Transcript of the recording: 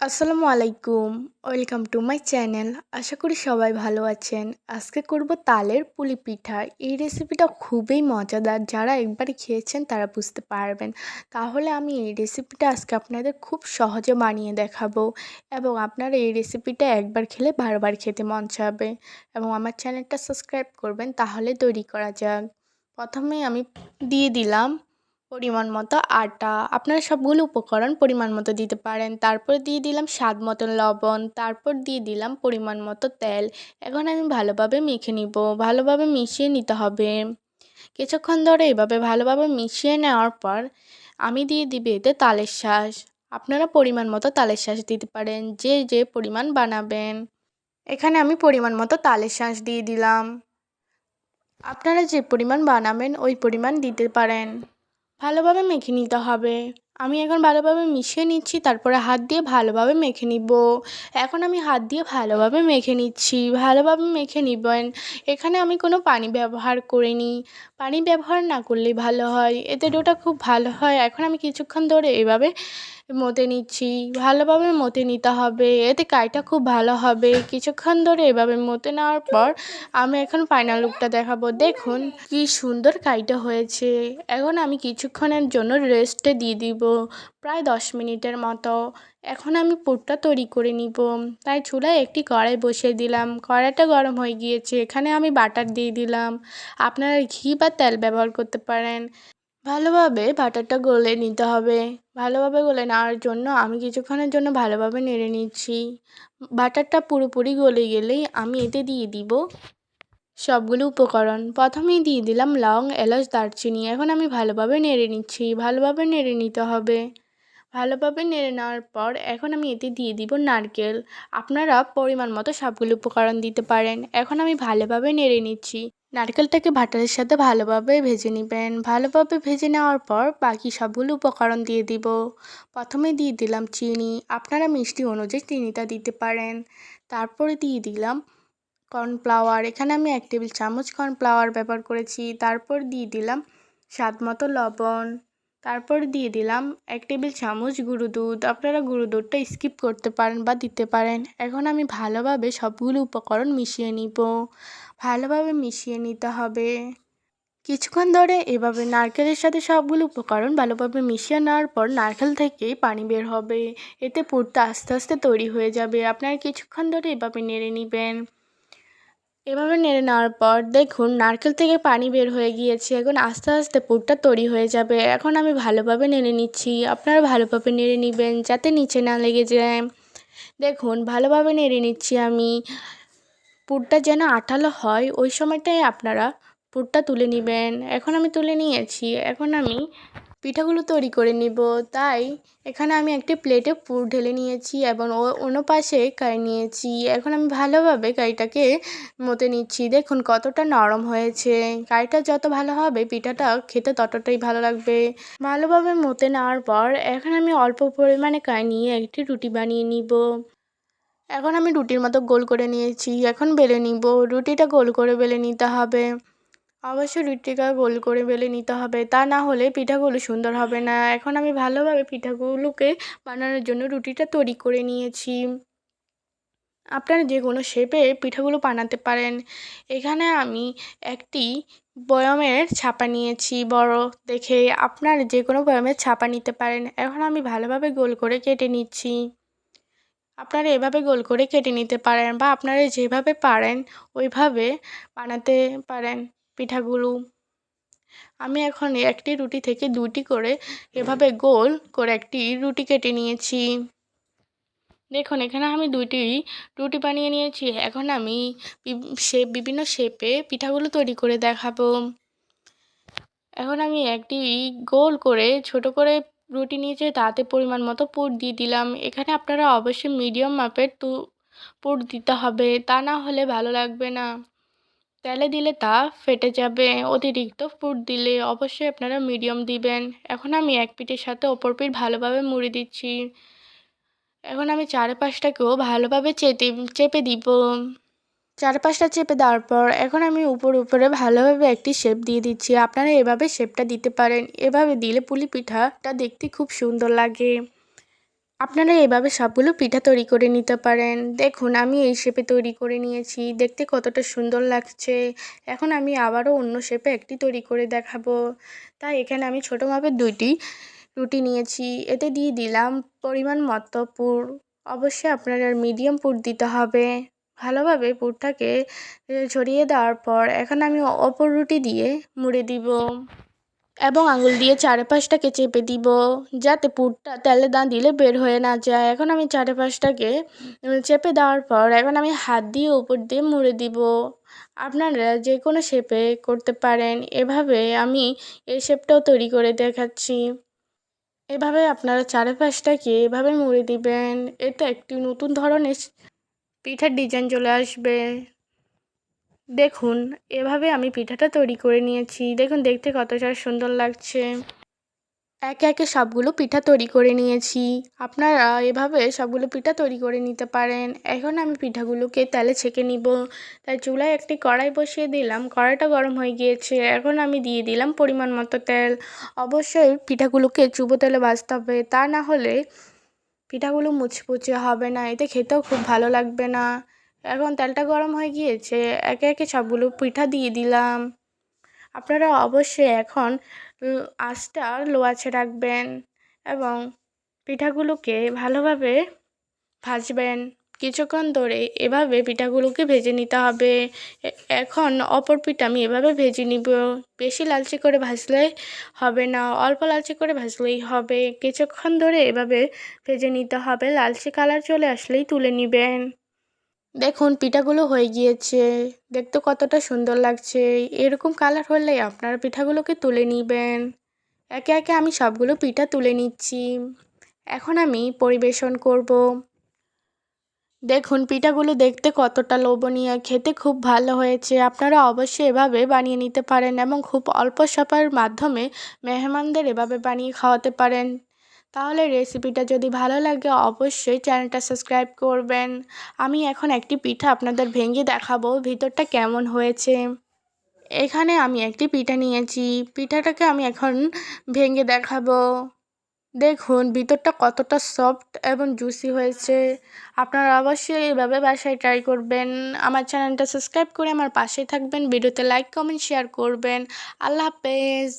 আসসালামু আলাইকুম। Welcome to my channel. আশা করি সবাই ভালো আছেন। আজকে করব তালের পুলি পিঠা। এই রেসিপিটা খুবই মজাদার। যারা একবার খেয়েছেন তারা বুঝতে পারবেন। তাহলে আমি এই রেসিপিটা আজকে আপনাদের খুব সহজে বানিয়ে দেখাবো এবং আপনারা এই রেসিপিটা একবার খেলে বারবার খেতে মন চাবে এবং আমার চ্যানেলটা সাবস্ক্রাইব করবেন তাহলে তৈরি করা যাক। প্রথমে আমি দিয়ে দিলাম পরিমাণ মতো আটা, আপনারা সবগুলো উপকরণ পরিমাণ মতো দিতে পারেন। তারপর দিয়ে দিলাম স্বাদ মতন লবণ, তারপর দিয়ে দিলাম পরিমাণ মতো তেল। এখন আমি ভালোভাবে মেখে নিব, ভালোভাবে মিশিয়ে নিতে হবে। কিছুক্ষণ ধরে এভাবে ভালোভাবে মিশিয়ে নেওয়ার পর আমি দিয়ে দিবি এতে তালের শ্বাস আপনারা পরিমাণ মতো তালের শ্বাস দিতে পারেন, যে যে পরিমাণ বানাবেন। এখানে আমি পরিমাণ মতো তালের শ্বাস দিয়ে দিলাম। আপনারা যে পরিমাণ বানাবেন, ওই পরিমাণ দিতে পারেন। ভালোভাবে মেখে নিতে হবে। আমি এখন ভালোভাবে মিশিয়ে নিচ্ছি, তারপরে হাত দিয়ে ভালোভাবে মেখে নিব। এখন আমি হাত দিয়ে ভালোভাবে মেখে নিচ্ছি, ভালোভাবে মেখে নিবেন। এখানে আমি কোনো পানি ব্যবহার করিনি। পানি ব্যবহার না করলে ভালো হয়। এতে ডোটা খুব ভালো হয়। এখন আমি কিছুক্ষণ ধরে এভাবে মতে নিচ্ছি, ভালোভাবে মতে নিতে হবে, এতে কাইটা খুব ভালো হবে। কিছুক্ষণ ধরে এভাবে মতে নেওয়ার পর আমি এখন ফাইনাল লুকটা দেখাবো। দেখুন কি সুন্দর কাইটা হয়েছে। এখন আমি কিছুক্ষণের জন্য রেস্টে দিয়ে দিব, প্রায় দশ মিনিটের মতো। এখন আমি পুরটা তৈরি করে নিব। তাই চুলায় একটি কড়াই বসিয়ে দিলাম। কড়াইটা গরম হয়ে গিয়েছে, এখানে আমি বাটার দিয়ে দিলাম। আপনারা ঘি বা তেল ব্যবহার করতে পারেন। ভালোভাবে বাটারটা গলে নিতে হবে। ভালোভাবে গলে নেওয়ার জন্য আমি কিছুক্ষণের জন্য ভালোভাবে নেড়ে নিচ্ছি। বাটারটা পুরোপুরি গলে গেলেই আমি এতে দিয়ে দিব সবগুলো উপকরণ। প্রথমেই দিয়ে দিলাম লং, এলাচ, দারচিনি। এখন আমি ভালোভাবে নেড়ে নিচ্ছি। ভালোভাবে নেড়ে নিতে হবে। ভালোভাবে নেড়ে নেওয়ার পর এখন আমি এতে দিয়ে দিব নারকেল। আপনারা পরিমাণ মতো সবগুলো উপকরণ দিতে পারেন। এখন আমি ভালোভাবে নেড়ে নিচ্ছি। নারকেলটাকে ভাটারের সাথে ভালোভাবে ভেজে নেবেন। ভালোভাবে ভেজে নেওয়ার পর বাকি সবগুলো উপকরণ দিয়ে দিব। প্রথমে দিয়ে দিলাম চিনি। আপনারা মিষ্টি অনুযায়ী চিনিটা দিতে পারেন। তারপরে দিয়ে দিলাম কর্নফ্লাওয়ার। এখানে আমি এক টেবিল চামচ কর্নফ্লাওয়ার ব্যবহার করেছি। তারপর দিয়ে দিলাম স্বাদ মতো লবণ। তারপর দিয়ে দিলাম এক টেবিল চামচ গুঁড়ো দুধ। আপনারা গুঁড়ো দুধটা স্কিপ করতে পারেন বা দিতে পারেন। এখন আমি ভালোভাবে সবগুলো উপকরণ মিশিয়ে নিব। ভালোভাবে মিশিয়ে নিতে হবে। কিছুক্ষণ ধরে এভাবে নারকেলের সাথে সবগুলো উপকরণ ভালোভাবে মিশিয়ে নেওয়ার পর নারকেল থেকেই পানি বের হবে। এতে পুরটা আস্তে আস্তে তৈরি হয়ে যাবে। আপনারা কিছুক্ষণ ধরে এভাবে নেড়ে নেবেন। এভাবে নেড়ে নেওয়ার পর দেখুন, নারকেল থেকে পানি বের হয়ে গিয়েছে। এখন আস্তে আস্তে পুরটা তৈরি হয়ে যাবে। এখন আমি ভালোভাবে নেড়ে নিচ্ছি। আপনারা ভালোভাবে নেড়ে নেবেন যাতে নিচে না লেগে যায়। দেখুন, ভালোভাবে নেড়ে নিচ্ছি আমি। পুরটা যেন আঠালো হয়, ওই সময়টাই আপনারা পুরটা তুলে নেবেন। এখন আমি তুলে নিয়েছি। এখন আমি পিঠাগুলো তৈরি করে নিব। তাই এখানে আমি একটি প্লেটে পুর ঢেলে নিয়েছি এবং ও অন্য পাশে কাই নিয়েছি। এখন আমি ভালোভাবে কাইটাকে মতে নিচ্ছি। দেখুন কতটা নরম হয়েছে। কাইটা যত ভালো হবে পিঠাটা খেতে ততটাই ভালো লাগবে। ভালোভাবে মতে নেওয়ার পর এখন আমি অল্প পরিমাণে কাই নিয়ে একটি রুটি বানিয়ে নিব। এখন আমি রুটির মতো গোল করে নিয়েছি। এখন বেলে নিব। রুটিটা গোল করে বেলে নিতে হবে। অবশ্যই রুটিটা গোল করে বেলে নিতে হবে। তা না হলে পিঠাগুলো সুন্দর হবে না। এখন আমি ভালোভাবে পিঠাগুলোকে বানানোর জন্য রুটিটা তৈরি করে নিয়েছি। আপনারা যে কোনো শেপে পিঠাগুলো বানাতে পারেন। এখানে আমি একটি বয়মের ছাপা নিয়েছি, বড় দেখে। আপনার যে কোনো বয়মের ছাপা নিতে পারেন। এখন আমি ভালোভাবে গোল করে কেটে নিচ্ছি। আপনারা এভাবে গোল করে কেটে নিতে পারেন বা আপনারা যেভাবে পারেন, ওইভাবে বানাতে পারেন। পিঠাগুলো আমি এখন একটি রুটি থেকে দুটি করে এভাবে গোল করে একটি রুটি কেটে নিয়েছি। দেখুন, এখানে আমি দুইটি রুটি বানিয়ে নিয়েছি। এখন আমি শেপ বিভিন্ন শেপে পিঠাগুলো তৈরি করে দেখাবো। এখন আমি একটি গোল করে ছোট করে রুটি নিয়েছি, তাতে পরিমাণ মতো পুর দিয়ে দিলাম। এখানে আপনারা অবশ্যই মিডিয়াম মাপের তু, পুর দিতে হবে। তা না হলে ভালো লাগবে না। তেলে দিলে তা ফেটে যাবে, অতিরিক্ত পুর দিলে অবশ্যই আপনারা মিডিয়াম দিবেন। এখন আমি এক পিঠের সাথে ওপর পিঠ ভালোভাবে মুড়ে দিচ্ছি। এখন আমি চারপাশটাকেও ভালোভাবে চেপে চেপে দিব। চারপাশটা চেপে দেওয়ার পর এখন আমি উপর উপরে ভালোভাবে একটি শেপ দিয়ে দিচ্ছি। আপনারা এভাবে শেপটা দিতে পারেন। এভাবে দিলে পুলি পিঠাটা দেখতে খুব সুন্দর লাগে। আপনারা এভাবে সবগুলো পিঠা তৈরি করে নিতে পারেন। দেখুন, আমি এই শেপে তৈরি করে নিয়েছি। দেখতে কতটা সুন্দর লাগছে। এখন আমি আবারও অন্য শেপে একটি তৈরি করে দেখাবো। তাই এখানে আমি ছোটো মাপের দুইটি রুটি নিয়েছি। এতে দিয়ে দিলাম পরিমাণ মতো পুর। অবশ্যই আপনার মিডিয়াম পুর দিতে হবে। ভালোভাবে পুরটাকে ছড়িয়ে দেওয়ার পর এখন আমি অপর রুটি দিয়ে মুড়ে দিব। এবং আঙুল দিয়ে চারপাশটাকে চেপে দিব, যাতে পুরটা তেলে না দিলে বের হয়ে না যায়। এখন আমি চারপাশটাকে চেপে দেওয়ার পর এখন আমি হাত দিয়ে উপর দিয়ে মুড়ে দিব। আপনারা যে কোনো শেপে করতে পারেন। এভাবে আমি এই শেপটাও তৈরি করে দেখাচ্ছি। এভাবে আপনারা চারপাশটাকে এভাবে মুড়ে দিবেন। এতে একটি নতুন ধরনের পিঠার ডিজাইন চলে আসবে। দেখুন, এভাবে আমি পিঠাটা তৈরি করে নিয়েছি। দেখুন, দেখতে কতটা সুন্দর লাগছে। একে একে সবগুলো পিঠা তৈরি করে নিয়েছি। আপনারা এভাবে সবগুলো পিঠা তৈরি করে নিতে পারেন। এখন আমি পিঠাগুলোকে তেলে ছেঁকে নিব। তাই চুলায় একটি কড়াই বসিয়ে দিলাম। কড়াইটা গরম হয়ে গিয়েছে। এখন আমি দিয়ে দিলাম পরিমাণ মতো তেল। অবশ্যই পিঠাগুলোকে চুবো তেলে ভাজতে হবে। তা না হলে পিঠাগুলো মুচমুচে হবে না। এতে খেতেও খুব ভালো লাগবে না। এখন তেলটা গরম হয়ে গিয়েছে, একে একে সবগুলো পিঠা দিয়ে দিলাম। আপনারা অবশ্যই এখন আঁচটা লো আছে রাখবেন এবং পিঠাগুলোকে ভালোভাবে ভাজবেন। কিছুক্ষণ ধরে এভাবে পিঠাগুলোকে ভেজে নিতে হবে। এখন অপর পিঠা আমি এভাবে ভেজে নিব। বেশি লালচে করে ভাজলে হবে না, অল্প লালচে করে ভাজলেই হবে। কিছুক্ষণ ধরে এভাবে ভেজে নিতে হবে। লালচে কালার চলে আসলেই তুলে নেবেন। দেখুন, পিঠাগুলো হয়ে গিয়েছে। দেখতে কতটা সুন্দর লাগছে। এরকম কালার হলে আপনারা পিঠাগুলোকে তুলে নেবেন? একে একে আমি সবগুলো পিঠা তুলে নিচ্ছি। এখন আমি পরিবেশন করব। দেখুন, পিঠাগুলো দেখতে কতটা লোভনীয়। খেতে খুব ভালো হয়েছে। আপনারা অবশ্যই এভাবে বানিয়ে নিতে পারেন এবং খুব অল্প সময়ের মাধ্যমে মেহমানদের এভাবে বানিয়ে খাওয়াতে পারেন। তাহলে রেসিপিটা যদি ভালো লাগে, অবশ্যই চ্যানেলটা সাবস্ক্রাইব করবেন। আমি এখন একটি পিঠা আপনাদের ভেঙে দেখাবো, ভিতরটা কেমন হয়েছে। এখানে আমি একটি পিঠা নিয়েছি। পিঠাটাকে আমি এখন ভেঙে দেখাবো। দেখুন, ভিতরটা কতটা সফট এবং জুসি হয়েছে। আপনারা অবশ্যই এভাবে বাসায় ট্রাই করবেন। আমার চ্যানেলটা সাবস্ক্রাইব করে আমার পাশে থাকবেন। ভিডিওতে লাইক কমেন্ট শেয়ার করবেন। আল্লাহ হাফেজ।